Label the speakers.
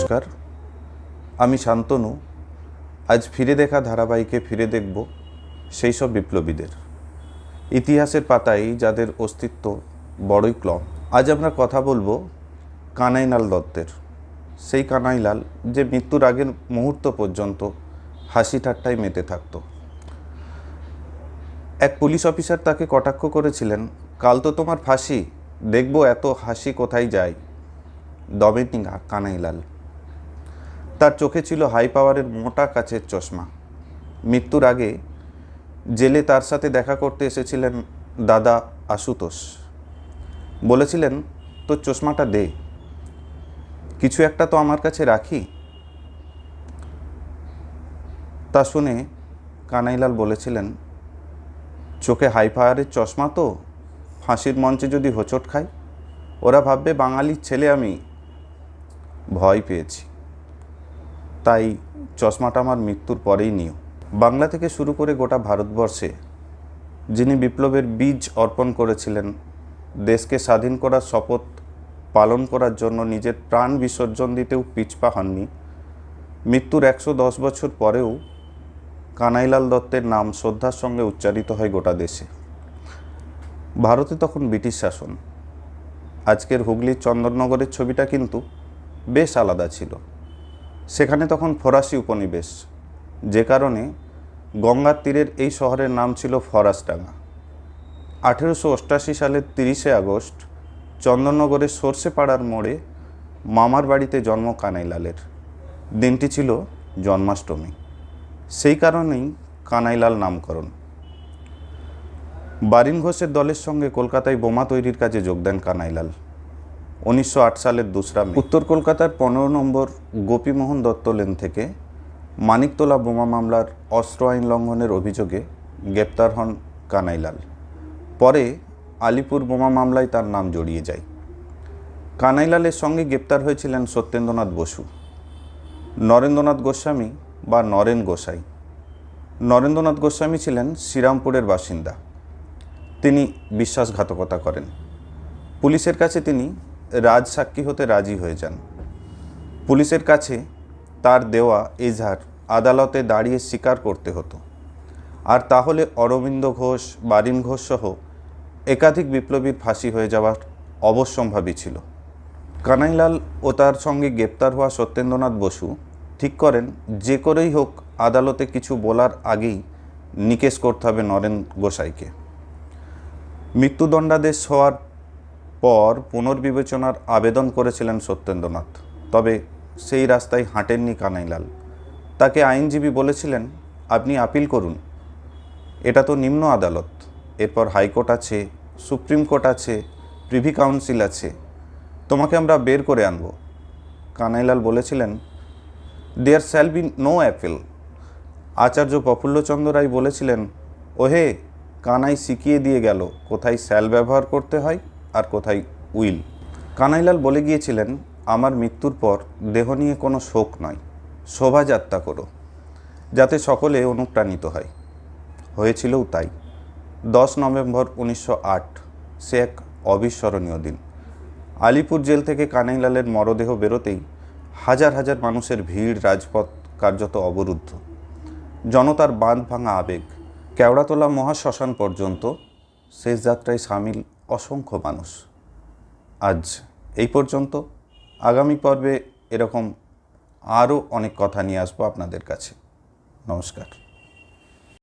Speaker 1: নমস্কার। আমি শান্তনু। আজ ফিরে দেখা ধারাবাহিকে ফিরে দেখব সেই সব বিপ্লবীদের। ইতিহাসের পাতায় যাদের অস্তিত্ব বড়ই ক্লম। আজ আমরা কথা বলব কানাইলাল দত্তের। সেই কানাইলাল যে মৃত্যুর আগের মুহূর্ত পর্যন্ত হাসি ঠাট্টায় মেতে থাকতো। এক পুলিশ অফিসার তাকে কটাক্ষ করেছিলেন, কাল তো তোমার ফাঁসি, দেখব এত হাসি কোথায় যায়? দমেনি কানাইলাল। তার চোখে ছিল হাই পাওয়ারের মোটা কাচের চশমা। মৃত্যুর আগে জেলে তার সাথে দেখা করতে এসেছিলেন দাদা আশুতোষ। বলেছিলেন, তোর চশমাটা দে। কিছু একটা তো আমার কাছে রাখি। তা শুনে কানাইলাল বলেছিলেন, চোখে হাই পাওয়ারের চশমা তো? ফাঁসির মঞ্চে যদি হোঁচট খাই? ওরা ভাববে বাঙালির ছেলে আমি। ভয় পেয়েছি। তাই চশমাটা আমার মৃত্যুর পরেই নিও। বাংলা থেকে শুরু করে গোটা ভারতবর্ষে যিনি বিপ্লবের বীজ অর্পণ করেছিলেন, দেশকে স্বাধীন করার শপথ পালন করার জন্য নিজের প্রাণ বিসর্জন দিতেও পিছপা হননি, মৃত্যুর একশো দশ বছর পরেও কানাইলাল দত্তের নাম শ্রদ্ধার সঙ্গে উচ্চারিত হয় গোটা দেশে। ভারতে তখন ব্রিটিশ শাসন। আজকের হুগলির চন্দননগরের ছবিটা কিন্তু বেশ আলাদা ছিল। সেখানে তখন ফরাসি উপনিবেশ, যে কারণে গঙ্গার তীরের এই শহরের নাম ছিল ফরাসডাঙ্গা। আঠেরোশো অষ্টাশি সালের তিরিশে আগস্ট চন্দননগরের সর্ষেপাড়ার মোড়ে মামার বাড়িতে জন্ম কানাইলালের। দিনটি ছিল জন্মাষ্টমী। সেই কারণেই কানাইলাল নামকরণ। বারিন ঘোষের দলের সঙ্গে কলকাতায় বোমা তৈরির কাজে যোগ দেন কানাইলাল। উনিশশো আট সালের দোসরা মে। উত্তর কলকাতার পনেরো নম্বর গোপীমোহন দত্ত লেন থেকে মানিকতলা বোমা মামলার অস্ত্র আইন লঙ্ঘনের অভিযোগে গ্রেপ্তার হন কানাইলাল। পরে আলিপুর বোমা মামলায় তার নাম জড়িয়ে যায়। কানাইলালের সঙ্গে গ্রেপ্তার হয়েছিলেন সত্যেন্দ্রনাথ বসু, নরেন্দ্রনাথ গোস্বামী বা নরেন গোসাই। নরেন্দ্রনাথ গোস্বামী ছিলেন শ্রীরামপুরের বাসিন্দা। তিনি বিশ্বাসঘাতকতা করেন। পুলিশের কাছে তিনি রাজসাক্ষী হতে রাজি হয়ে যান। পুলিশের কাছে তার দেওয়া এজাহার আদালতে দাঁড়িয়ে স্বীকার করতে হতো। আর তাহলে অরবিন্দ ঘোষ, বারিন ঘোষ সহ একাধিক বিপ্লবীর ফাঁসি হয়ে যাওয়ার অবশ্যম্ভাবী ছিল। কানাইলাল ও তার সঙ্গে গ্রেপ্তার হওয়া সত্যেন্দ্রনাথ বসু ঠিক করেন, যে করেই হোক আদালতে কিছু বলার আগেই নিকেশ করতে হবে নরেন গোসাইকে। মৃত্যুদণ্ডাদেশ হওয়ার পর পুনর্বিবেচনার আবেদন করেছিলেন সত্যেন্দ্রনাথ। তবে সেই রাস্তায় হাঁটেননি কানাইলাল। তাকে আইনজীবী বলেছিলেন, আপনি আপিল করুন। এটা তো নিম্ন আদালত। এরপর হাইকোর্ট আছে, সুপ্রিম কোর্ট আছে, প্রিভি কাউন্সিল আছে। তোমাকে আমরা বের করে আনব। কানাইলাল বলেছিলেন there shall be no appeal Acharya Prafulla Chandra Ray বলেছিলেন, ওহে, কানাই শিখিয়ে দিয়ে গেল, কোথায় স্যাল ব্যবহার করতে হয়? আর কোথায় উইল। কানাইলাল বলে গিয়েছিলেন, আমার মৃত্যুর পর দেহ নিয়ে কোনো শোক নয় শোভাযাত্রা করো, যাতে সকলে অনুপ্রাণিত হয়। হয়েছিলও তাই। দশ নভেম্বর উনিশশো আট, সে এক অবিস্মরণীয় দিন। আলিপুর জেল থেকে কানাইলালের মরদেহ বেরোতেই হাজার হাজার মানুষের ভিড় রাজপথ কার্যত অবরুদ্ধ। জনতার বাঁধ ভাঙা আবেগ, কেওড়াতলা মহাশ্মশান পর্যন্ত শেষ যাত্রায় সামিল অসংখ্য মানুষ। আজ এই পর্যন্ত। আগামী পর্বে এরকম আরও অনেক কথা নিয়ে আসব আপনাদের কাছে। নমস্কার।